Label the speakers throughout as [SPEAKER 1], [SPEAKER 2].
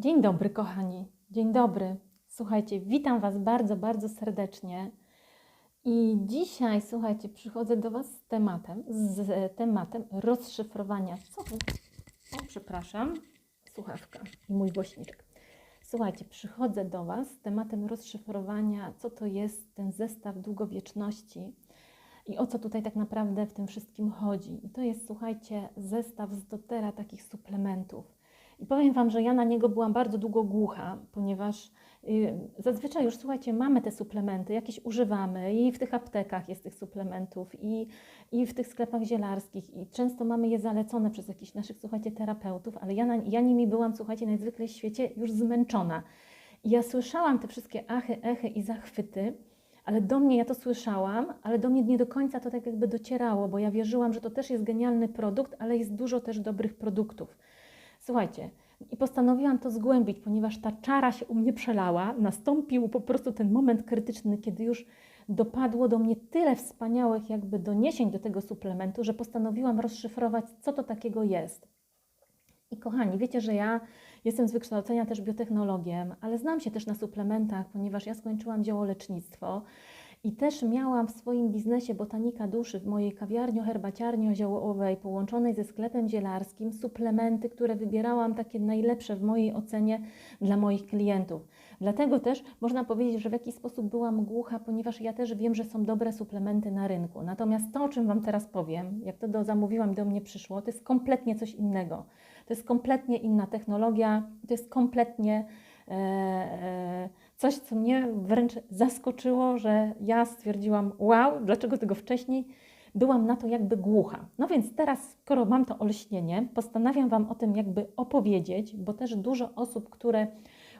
[SPEAKER 1] Dzień dobry, kochani. Dzień dobry. Słuchajcie, witam Was bardzo, bardzo serdecznie. I dzisiaj, słuchajcie, przychodzę do Was z tematem, z tematem rozszyfrowania. Co? O, przepraszam, słuchawka i mój głośniczek. Słuchajcie, przychodzę do Was z tematem rozszyfrowania, co to jest ten zestaw długowieczności i o co tutaj tak naprawdę w tym wszystkim chodzi. I to jest, słuchajcie, zestaw z dotera takich suplementów. I powiem Wam, że ja na niego byłam bardzo długo głucha, ponieważ y, zazwyczaj już, słuchajcie, mamy te suplementy, jakieś używamy i w tych aptekach jest tych suplementów i, i w tych sklepach zielarskich i często mamy je zalecone przez jakichś naszych, słuchajcie, terapeutów, ale ja, na, ja nimi byłam, słuchajcie, najzwyklej w świecie już zmęczona. I ja słyszałam te wszystkie achy, echy i zachwyty, ale do mnie ja to słyszałam, ale do mnie nie do końca to tak jakby docierało, bo ja wierzyłam, że to też jest genialny produkt, ale jest dużo też dobrych produktów. Słuchajcie, i postanowiłam to zgłębić, ponieważ ta czara się u mnie przelała. Nastąpił po prostu ten moment krytyczny, kiedy już dopadło do mnie tyle wspaniałych jakby doniesień do tego suplementu, że postanowiłam rozszyfrować, co to takiego jest. I kochani, wiecie, że ja jestem z wykształcenia też biotechnologiem, ale znam się też na suplementach, ponieważ ja skończyłam dzieło lecznictwo. I też miałam w swoim biznesie botanika duszy, w mojej kawiarni herbaciarni oziołowej, połączonej ze sklepem zielarskim, suplementy, które wybierałam takie najlepsze w mojej ocenie dla moich klientów. Dlatego też można powiedzieć, że w jakiś sposób byłam głucha, ponieważ ja też wiem, że są dobre suplementy na rynku. Natomiast to, o czym Wam teraz powiem, jak to do, zamówiłam do mnie przyszło, to jest kompletnie coś innego. To jest kompletnie inna technologia, to jest kompletnie. E, e, coś, co mnie wręcz zaskoczyło, że ja stwierdziłam, wow, dlaczego tego wcześniej byłam na to jakby głucha. No więc teraz, skoro mam to olśnienie, postanawiam Wam o tym jakby opowiedzieć, bo też dużo osób, które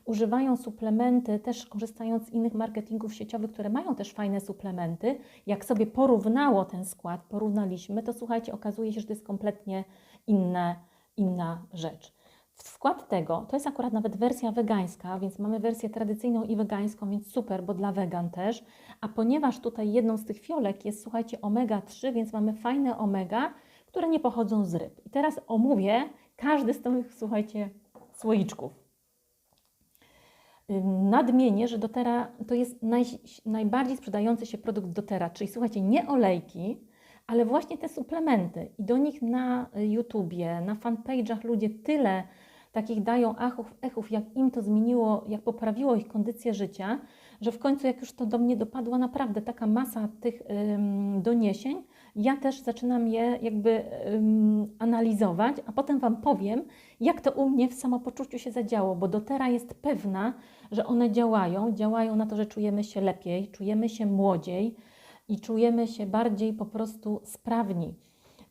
[SPEAKER 1] używają suplementy, też korzystając z innych marketingów sieciowych, które mają też fajne suplementy, jak sobie porównało ten skład, porównaliśmy, to słuchajcie, okazuje się, że to jest kompletnie inne, inna rzecz. W skład tego, to jest akurat nawet wersja wegańska, więc mamy wersję tradycyjną i wegańską, więc super, bo dla wegan też. A ponieważ tutaj jedną z tych fiolek jest, słuchajcie, omega-3, więc mamy fajne omega, które nie pochodzą z ryb. I teraz omówię każdy z tych, słuchajcie, słoiczków. Nadmienię, że dotera to jest naj, najbardziej sprzedający się produkt dotera, czyli słuchajcie, nie olejki, ale właśnie te suplementy. I do nich na YouTubie, na fanpage'ach ludzie tyle takich dają achów, echów, jak im to zmieniło, jak poprawiło ich kondycję życia, że w końcu jak już to do mnie dopadła naprawdę taka masa tych ym, doniesień, ja też zaczynam je jakby ym, analizować, a potem Wam powiem, jak to u mnie w samopoczuciu się zadziało, bo do teraz jest pewna, że one działają, działają na to, że czujemy się lepiej, czujemy się młodziej i czujemy się bardziej po prostu sprawni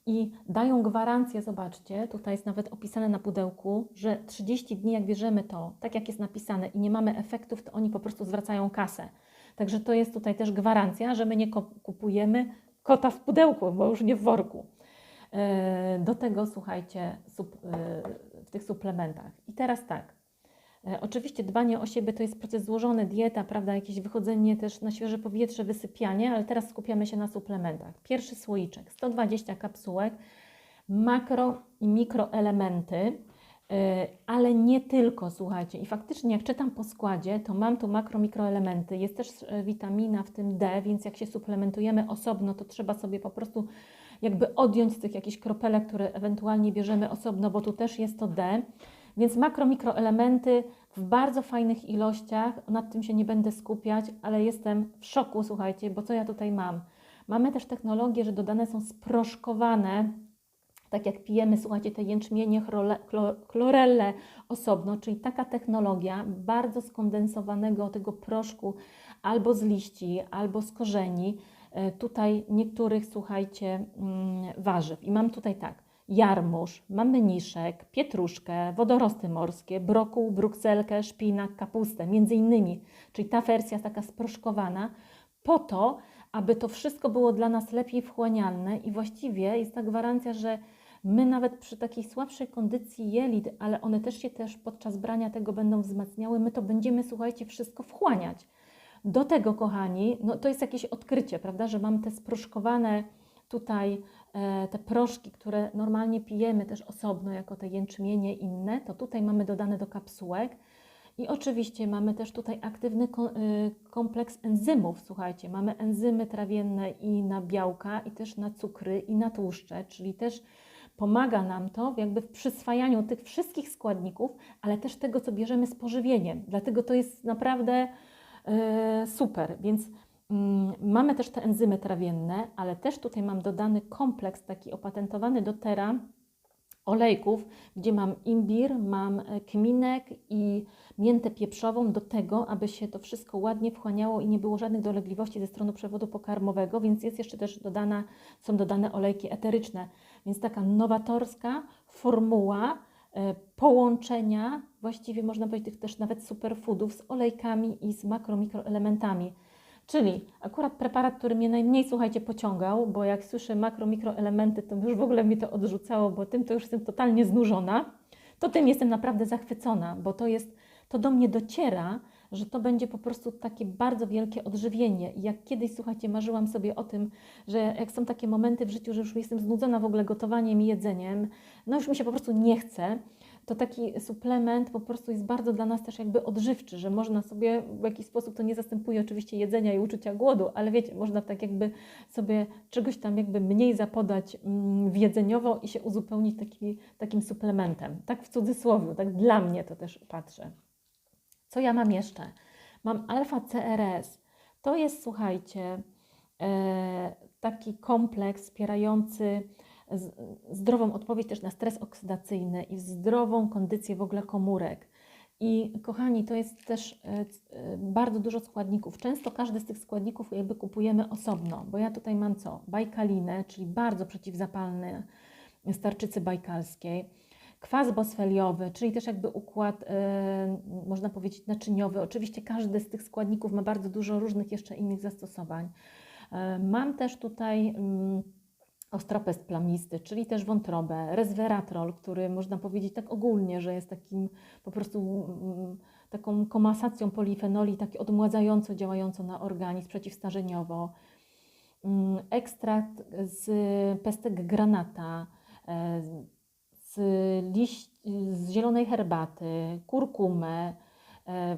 [SPEAKER 1] i dają gwarancję, zobaczcie, tutaj jest nawet opisane na pudełku, że 30 dni, jak bierzemy to, tak jak jest napisane i nie mamy efektów, to oni po prostu zwracają kasę. Także to jest tutaj też gwarancja, że my nie kupujemy kota w pudełku, bo już nie w worku. E, do tego słuchajcie, e, w tych suplementach. I teraz tak, oczywiście dbanie o siebie to jest proces złożony, dieta, prawda, jakieś wychodzenie też na świeże powietrze, wysypianie, ale teraz skupiamy się na suplementach. Pierwszy słoiczek, 120 kapsułek, makro i mikroelementy, e, ale nie tylko, słuchajcie. I faktycznie jak czytam po składzie, to mam tu makro, mikroelementy. Jest też e, witamina w tym D, więc jak się suplementujemy osobno, to trzeba sobie po prostu jakby odjąć z tych jakichś kropelek, które ewentualnie bierzemy osobno, bo tu też jest to D. Więc makro, mikroelementy w bardzo fajnych ilościach, nad tym się nie będę skupiać, ale jestem w szoku, słuchajcie, bo co ja tutaj mam? Mamy też technologię, że dodane są sproszkowane, tak jak pijemy, słuchajcie, te jęczmienie, chlorelle osobno, czyli taka technologia bardzo skondensowanego tego proszku albo z liści, albo z korzeni, e, tutaj niektórych, słuchajcie, mm, warzyw. I mam tutaj tak, jarmuż, mamy niszek, pietruszkę, wodorosty morskie, brokuł, brukselkę, szpinak, kapustę, między innymi, czyli ta wersja taka sproszkowana, po to, aby to wszystko było dla nas lepiej wchłanialne i właściwie jest ta gwarancja, że my nawet przy takiej słabszej kondycji jelit, ale one też się też podczas brania tego będą wzmacniały, my to będziemy, słuchajcie, wszystko wchłaniać. Do tego, kochani, no to jest jakieś odkrycie, prawda, że mam te sproszkowane tutaj te proszki, które normalnie pijemy też osobno, jako te jęczmienie inne, to tutaj mamy dodane do kapsułek. I oczywiście mamy też tutaj aktywny y, kompleks enzymów. Słuchajcie, mamy enzymy trawienne i na białka, i też na cukry, i na tłuszcze, czyli też pomaga nam to jakby w przyswajaniu tych wszystkich składników, ale też tego, co bierzemy z pożywieniem. Dlatego to jest naprawdę e, super. Więc mamy też te enzymy trawienne, ale też tutaj mam dodany kompleks taki opatentowany do Tera olejków, gdzie mam imbir, mam e, kminek i miętę pieprzową do tego, aby się to wszystko ładnie wchłaniało i nie było żadnych dolegliwości ze strony przewodu pokarmowego, więc jest jeszcze też dodana, są dodane olejki eteryczne. Więc taka nowatorska formuła e, połączenia, właściwie można powiedzieć tych też nawet superfoodów z olejkami i z makro, mikroelementami. Czyli akurat preparat, który mnie najmniej, słuchajcie, pociągał, bo jak słyszę makro, mikroelementy, to już w ogóle mi to odrzucało, bo tym to już jestem totalnie znużona, to tym jestem naprawdę zachwycona, bo to jest, to do mnie dociera, że to będzie po prostu takie bardzo wielkie odżywienie. Jak kiedyś, słuchajcie, marzyłam sobie o tym, że jak są takie momenty w życiu, że już jestem znudzona w ogóle gotowaniem i jedzeniem, no już mi się po prostu nie chce, to taki suplement po prostu jest bardzo dla nas też jakby odżywczy, że można sobie w jakiś sposób, to nie zastępuje oczywiście jedzenia i uczucia głodu, ale wiecie, można tak jakby sobie czegoś tam jakby mniej zapodać mm, jedzeniowo i się uzupełnić taki, takim suplementem. Tak w cudzysłowie, tak dla mnie to też patrzę. Co ja mam jeszcze? Mam alfa CRS. To jest, słuchajcie, e, taki kompleks wspierający zdrową odpowiedź też na stres oksydacyjny i zdrową kondycję w ogóle komórek. I kochani, to jest też e, e, bardzo dużo składników. Często każdy z tych składników jakby kupujemy osobno, bo ja tutaj mam co? Bajkalinę, czyli bardzo przeciwzapalny starczycy bajkalskiej. Kwas bosfeliowy, czyli też jakby układ, e, można powiedzieć, naczyniowy. Oczywiście każdy z tych składników ma bardzo dużo różnych jeszcze innych zastosowań. mam też tutaj. Mm, ostropest plamisty, czyli też wątrobę, resveratrol, który można powiedzieć tak ogólnie, że jest takim po prostu mm, taką komasacją polifenoli, taki odmładzająco działająco na organizm, przeciwstarzeniowo. Mm, ekstrakt z pestek granata, e, z, liść, z zielonej herbaty, kurkumę, e,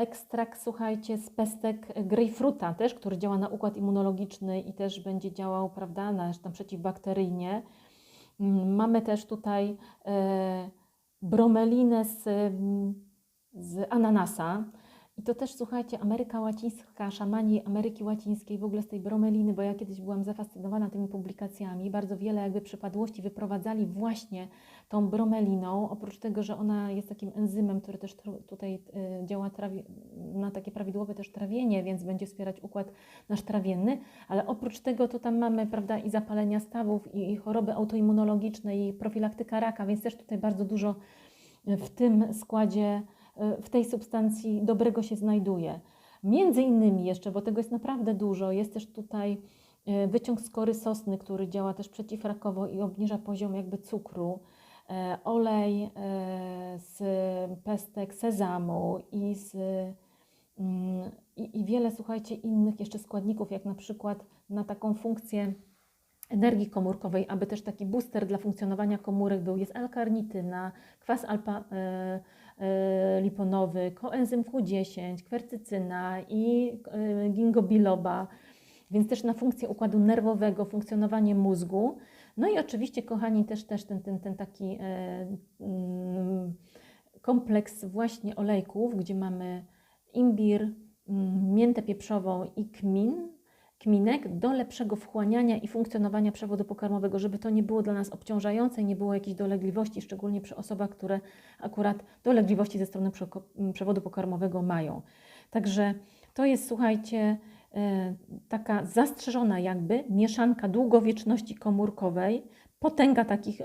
[SPEAKER 1] ekstrakt, słuchajcie, z pestek grejpfruta też, który działa na układ immunologiczny i też będzie działał, prawda, na, tam przeciwbakteryjnie. Mm, mamy też tutaj e, bromelinę z, z ananasa, i to też, słuchajcie, Ameryka Łacińska, szamani Ameryki Łacińskiej, w ogóle z tej bromeliny, bo ja kiedyś byłam zafascynowana tymi publikacjami, bardzo wiele jakby przypadłości wyprowadzali właśnie tą bromeliną, oprócz tego, że ona jest takim enzymem, który też tutaj y, działa na takie prawidłowe też trawienie, więc będzie wspierać układ nasz trawienny, ale oprócz tego to tam mamy, prawda, i zapalenia stawów, i choroby autoimmunologiczne, i profilaktyka raka, więc też tutaj bardzo dużo w tym składzie w tej substancji dobrego się znajduje. Między innymi jeszcze, bo tego jest naprawdę dużo, jest też tutaj e, wyciąg z kory sosny, który działa też przeciwrakowo i obniża poziom jakby cukru, e, olej e, z pestek sezamu i, z, mm, i, i wiele, słuchajcie, innych jeszcze składników, jak na przykład na taką funkcję energii komórkowej, aby też taki booster dla funkcjonowania komórek był, jest L-karnityna, kwas alfa, E, liponowy, koenzym Q10, kwercycyna i e, ginkgo biloba, więc też na funkcję układu nerwowego, funkcjonowanie mózgu. No i oczywiście, kochani, też, też ten, ten, ten taki e, mm, kompleks właśnie olejków, gdzie mamy imbir, mm, miętę pieprzową i kmin, kminek do lepszego wchłaniania i funkcjonowania przewodu pokarmowego, żeby to nie było dla nas obciążające nie było jakichś dolegliwości, szczególnie przy osobach, które akurat dolegliwości ze strony przewodu pokarmowego mają. Także to jest, słuchajcie, e, taka zastrzeżona jakby mieszanka długowieczności komórkowej, potęga takich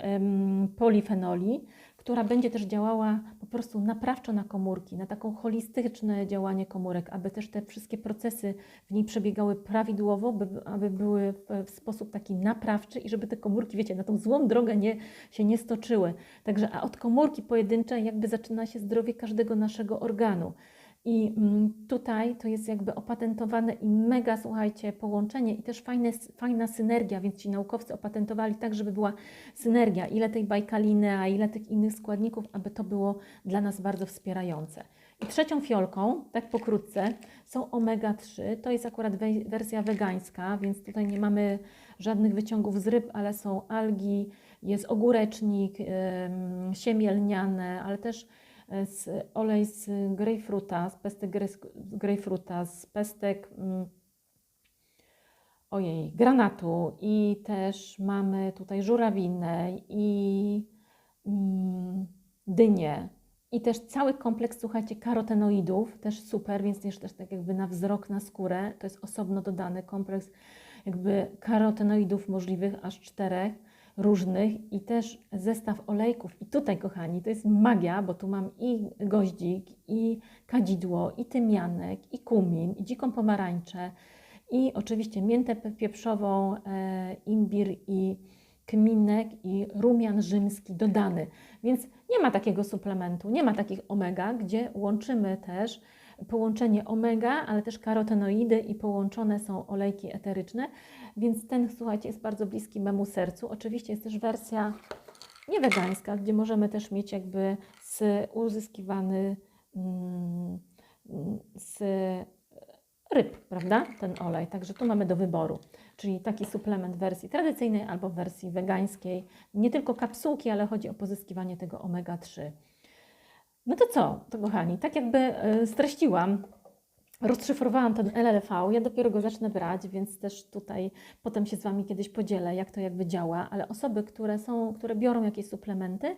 [SPEAKER 1] polifenoli, która będzie też działała po prostu naprawczo na komórki, na taką holistyczne działanie komórek, aby też te wszystkie procesy w niej przebiegały prawidłowo, by, aby były w, sposób taki naprawczy i żeby te komórki, wiecie, na tą złą drogę nie, się nie stoczyły. Także a od komórki pojedynczej jakby zaczyna się zdrowie każdego naszego organu. I mm, tutaj to jest jakby opatentowane i mega, słuchajcie, połączenie i też fajne, fajna synergia, więc ci naukowcy opatentowali tak, żeby była synergia, ile tej bajkaliny, a ile tych innych składników, aby to było dla nas bardzo wspierające. I trzecią fiolką, tak pokrótce, są omega-3. To jest akurat wej- wersja wegańska, więc tutaj nie mamy żadnych wyciągów z ryb, ale są algi, jest ogórecznik, ym, siemię lniane, ale też z, olej z grejpfruta, z pestek grej- grejpfruta, z pestek mm, ojej, granatu i też mamy tutaj żurawinę i mm, dynię i też cały kompleks, słuchajcie, karotenoidów, też super, więc też, też tak jakby na wzrok, na skórę, to jest osobno dodany kompleks jakby karotenoidów możliwych, aż czterech różnych i też zestaw olejków. I tutaj, kochani, to jest magia, bo tu mam i goździk, i kadzidło, i tymianek, i kumin, i dziką pomarańczę, i oczywiście miętę pieprzową, e, imbir i kminek i rumian rzymski dodany. Więc nie ma takiego suplementu, nie ma takich omega, gdzie łączymy też połączenie omega, ale też karotenoidy i połączone są olejki eteryczne, więc ten, słuchajcie, jest bardzo bliski memu sercu. Oczywiście jest też wersja nie wegańska, gdzie możemy też mieć jakby z uzyskiwany mm, mm, z ryb, prawda, ten olej. Także tu mamy do wyboru, czyli taki suplement w wersji tradycyjnej albo w wersji wegańskiej. Nie tylko kapsułki, ale chodzi o pozyskiwanie tego omega-3. No to co, to kochani, tak jakby e, streściłam, rozszyfrowałam ten LLV, ja dopiero go zacznę brać, więc też tutaj potem się z Wami kiedyś podzielę, jak to jakby działa, ale osoby, które są, które biorą jakieś suplementy,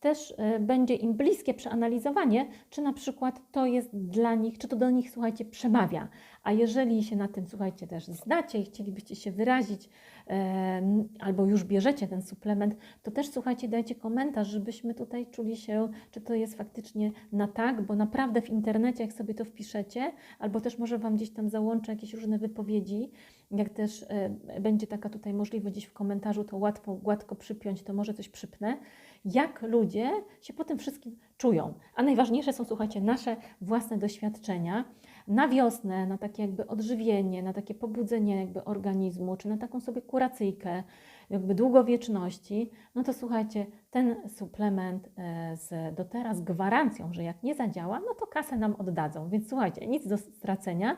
[SPEAKER 1] też e, będzie im bliskie przeanalizowanie, czy na przykład to jest dla nich, czy to do nich, słuchajcie, przemawia. A jeżeli się na tym, słuchajcie, też znacie i chcielibyście się wyrazić, e, albo już bierzecie ten suplement, to też, słuchajcie, dajcie komentarz, żebyśmy tutaj czuli się, czy to jest faktycznie na tak, bo naprawdę w internecie, jak sobie to wpiszecie, albo też może Wam gdzieś tam załączę jakieś różne wypowiedzi, jak też e, będzie taka tutaj możliwość gdzieś w komentarzu, to łatwo, gładko przypiąć, to może coś przypnę, jak ludzie się po tym wszystkim czują. A najważniejsze są, słuchajcie, nasze własne doświadczenia na wiosnę, na takie jakby odżywienie, na takie pobudzenie jakby organizmu, czy na taką sobie kuracyjkę, jakby długowieczności, no to słuchajcie, ten suplement e, z do teraz gwarancją, że jak nie zadziała, no to kasę nam oddadzą. Więc słuchajcie, nic do stracenia,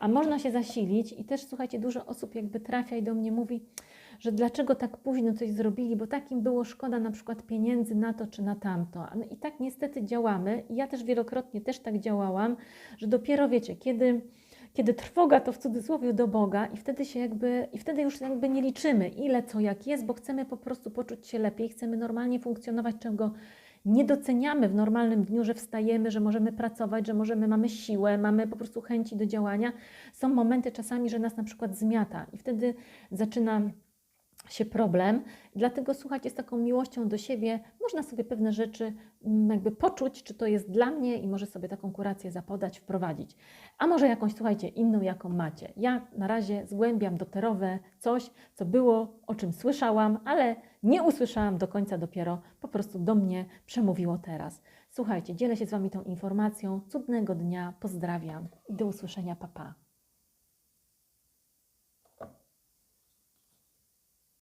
[SPEAKER 1] a można się zasilić i też słuchajcie, dużo osób jakby trafia i do mnie mówi, że dlaczego tak późno coś zrobili, bo takim było szkoda na przykład pieniędzy na to czy na tamto. No i tak niestety działamy ja też wielokrotnie też tak działałam, że dopiero wiecie, kiedy kiedy trwoga to w cudzysłowie do Boga i wtedy się jakby, i wtedy już jakby nie liczymy ile co jak jest, bo chcemy po prostu poczuć się lepiej, chcemy normalnie funkcjonować, czego nie doceniamy w normalnym dniu, że wstajemy, że możemy pracować, że możemy, mamy siłę, mamy po prostu chęci do działania. Są momenty czasami, że nas na przykład zmiata i wtedy zaczyna się problem. Dlatego słuchajcie, z taką miłością do siebie można sobie pewne rzeczy mm, jakby poczuć, czy to jest dla mnie i może sobie taką kurację zapodać, wprowadzić. A może jakąś, słuchajcie, inną, jaką macie. Ja na razie zgłębiam doterowe coś, co było, o czym słyszałam, ale nie usłyszałam do końca dopiero, po prostu do mnie przemówiło teraz. Słuchajcie, dzielę się z Wami tą informacją. Cudnego dnia, pozdrawiam i do usłyszenia, papa. Pa.